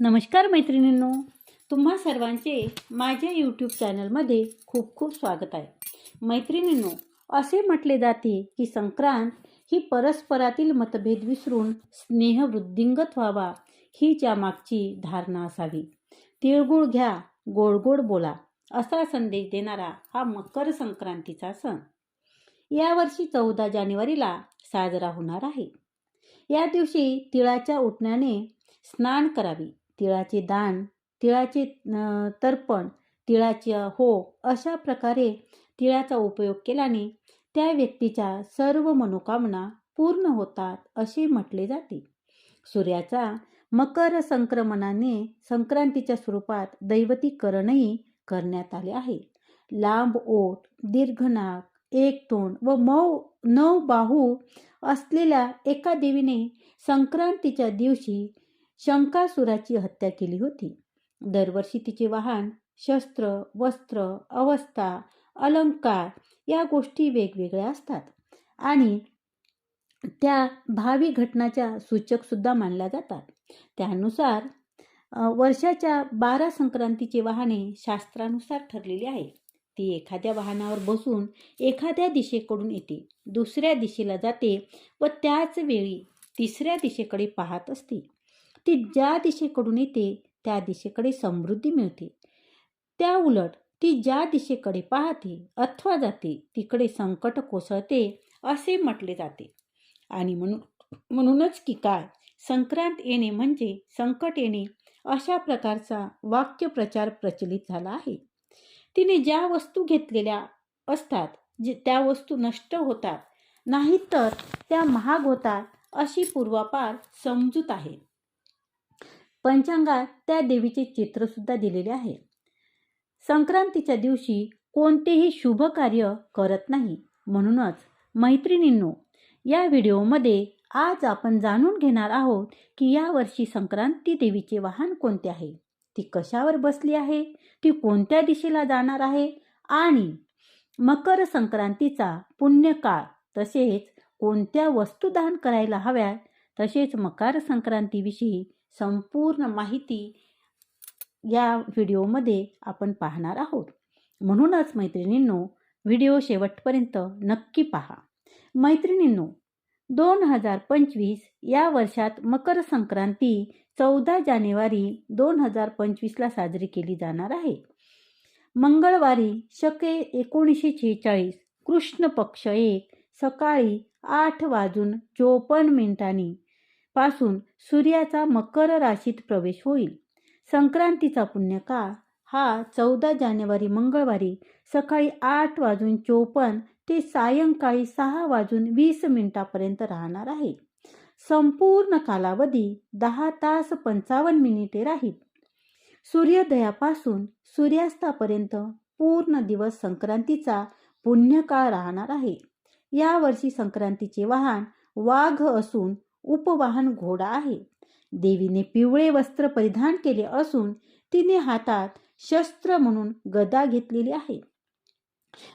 नमस्कार मैत्रिणींनो तुम्हा सर्वांचे माझ्या यूट्यूब चॅनलमध्ये खूप खूप स्वागत आहे. मैत्रिणींनो असे म्हटले जाते की संक्रांत ही परस्परातील मतभेद विसरून स्नेह वृद्धिंगत व्हावा ही मागची धारणा असावी. तिळगुळ घ्या गोड गोड बोला असा संदेश देणारा हा मकर संक्रांतीचा सण. यावर्षी चौदा जानेवारीला साजरा होणार आहे. या दिवशी तिळाच्या उठण्याने स्नान करावी. तिळाचे दान तिळाचे तर्पण तिळाचे हो अशा प्रकारे तिळाचा उपयोग केल्याने त्या व्यक्तीच्या सर्व मनोकामना पूर्ण होतात असे म्हटले जाते. सूर्याचा मकर संक्रमणाने संक्रांतीच्या स्वरूपात दैवतीकरणही करण्यात आले आहे. लांब ओठ दीर्घ नाक एक तोंड व मऊ नऊ बाहू असलेल्या एका देवीने संक्रांतीच्या दिवशी शंकासुराची हत्या केली होती. दरवर्षी तिचे वाहन शस्त्र वस्त्र अवस्था अलंकार या गोष्टी वेगवेगळ्या असतात. आणि त्या भावी घटनाच्या सूचक सुद्धा मानल्या जातात. त्यानुसार वर्षाच्या बारा संक्रांतीची वाहने शास्त्रानुसार ठरलेली आहे ती एखाद्या वाहनावर बसून एखाद्या दिशेकडून येते दुसऱ्या दिशेला जाते व त्याच वेळी तिसऱ्या दिशेकडे पाहत असते. ती ज्या दिशेकडून येते त्या दिशेकडे समृद्धी मिळते. त्या उलट ती ज्या दिशेकडे पाहते अथवा जाते तिकडे संकट कोसळते असे म्हटले जाते. आणि म्हणून म्हणूनच की काय संक्रांत येणे म्हणजे संकट येणे अशा प्रकारचा वाक्यप्रचार प्रचलित झाला आहे. तिने ज्या वस्तू घेतलेल्या असतात जे त्या वस्तू नष्ट होतात नाहीतर त्या महाग होतात अशी पूर्वापार समजूत आहे. पंचांगात त्या देवीचे चित्रसुद्धा दिलेले आहे. संक्रांतीच्या दिवशी कोणतेही शुभ कार्य करत नाही. म्हणूनच मैत्रिणींनो या व्हिडिओमध्ये आज आपण जाणून घेणार आहोत की यावर्षी संक्रांती देवीचे वाहन कोणते आहे? ती कशावर बसली आहे? ती कोणत्या दिशेला जाणार आहे? आणि मकर संक्रांतीचा पुण्यकाळ तसेच कोणत्या वस्तू दान करायला हव्यात? तसेच मकर संक्रांतीविषयी संपूर्ण माहिती या व्हिडिओमध्ये आपण पाहणार आहोत. म्हणूनच मैत्रिणींनो व्हिडिओ शेवटपर्यंत नक्की पहा. मैत्रिणींनो दोन हजार पंचवीस या वर्षात मकर संक्रांती चौदा जानेवारी दोन हजार पंचवीसला साजरी केली जाणार आहे. मंगळवारी शके एकोणीसशे शेहेचाळीस कृष्ण पक्ष एक सकाळी आठ वाजून चोपन्न मिनिटांनी पासून सूर्याचा मकर राशीत प्रवेश होईल. संक्रांतीचा पुण्यकाळ हा चौदा जानेवारी मंगळवारी सकाळी आठ वाजून चोपन्न ते सायंकाळी सहा वाजून वीस मिनिटापर्यंत राहणार आहे. संपूर्ण कालावधी दहा तास पंचावन्न मिनिटे राहील. सूर्योदयापासून सूर्यास्तापर्यंत पूर्ण दिवस संक्रांतीचा पुण्यकाळ राहणार आहे. यावर्षी संक्रांतीचे वाहन वाघ असून उपवाहन घोडा आहे. देवीने पिवळे वस्त्र परिधान केले असून तिने हातात शस्त्र म्हणून गदा घेतलेली आहे.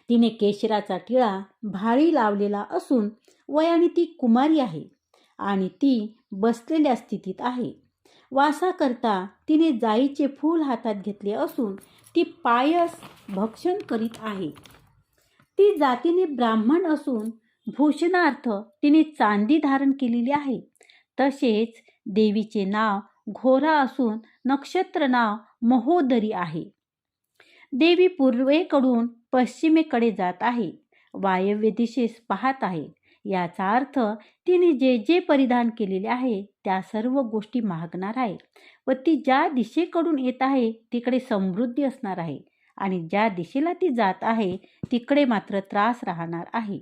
तिने केशराचा टिळा भाळी लावलेला असून वयाने ती कुमारी आहे आणि ती बसलेल्या स्थितीत आहे. वासाकरता तिने जाईचे फूल हातात घेतले असून ती पायस भक्षण करीत आहे. ती जातीने ब्राह्मण असून भूषणार्थ तिने चांदी धारण केलेली आहे. तसेच देवीचे नाव घोरा असून नक्षत्र नाव महोदरी आहे. देवी पूर्वेकडून पश्चिमेकडे जात आहे. वायव्य दिशेस पाहत आहे. याचा अर्थ तिने जे जे परिधान केलेले आहे त्या सर्व गोष्टी मागणार आहे व ती ज्या दिशेकडून येत आहे तिकडे समृद्धी असणार आहे आणि ज्या दिशेला ती जात आहे तिकडे मात्र त्रास राहणार आहे.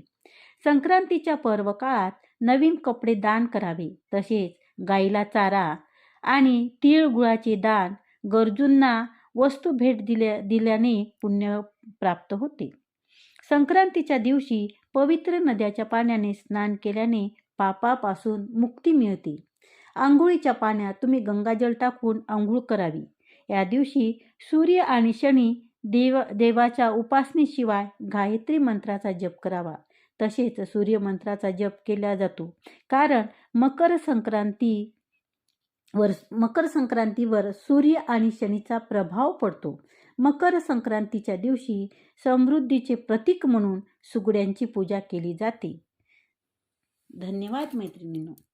संक्रांतीच्या पर्व काळात नवीन कपडे दान करावे. तसेच गाईला चारा आणि तीळ गुळाचे दान गरजूंना वस्तू भेट दिल्या दिल्याने पुण्य प्राप्त होते. संक्रांतीच्या दिवशी पवित्र नद्याच्या पाण्याने स्नान केल्याने पापापासून मुक्ती मिळते. आंघोळीच्या पाण्यात तुम्ही गंगाजल टाकून आंघोळ करावी. या दिवशी सूर्य आणि शनी देव देवाच्या उपासनेशिवाय गायत्री मंत्राचा जप करावा. तसेच सूर्यमंत्राचा जप केला जातो. कारण मकर संक्रांती वर मकर संक्रांतीवर सूर्य आणि शनीचा प्रभाव पडतो. मकर संक्रांतीच्या दिवशी समृद्धीचे प्रतीक म्हणून सुगड्यांची पूजा केली जाते. धन्यवाद मैत्रिणींनो.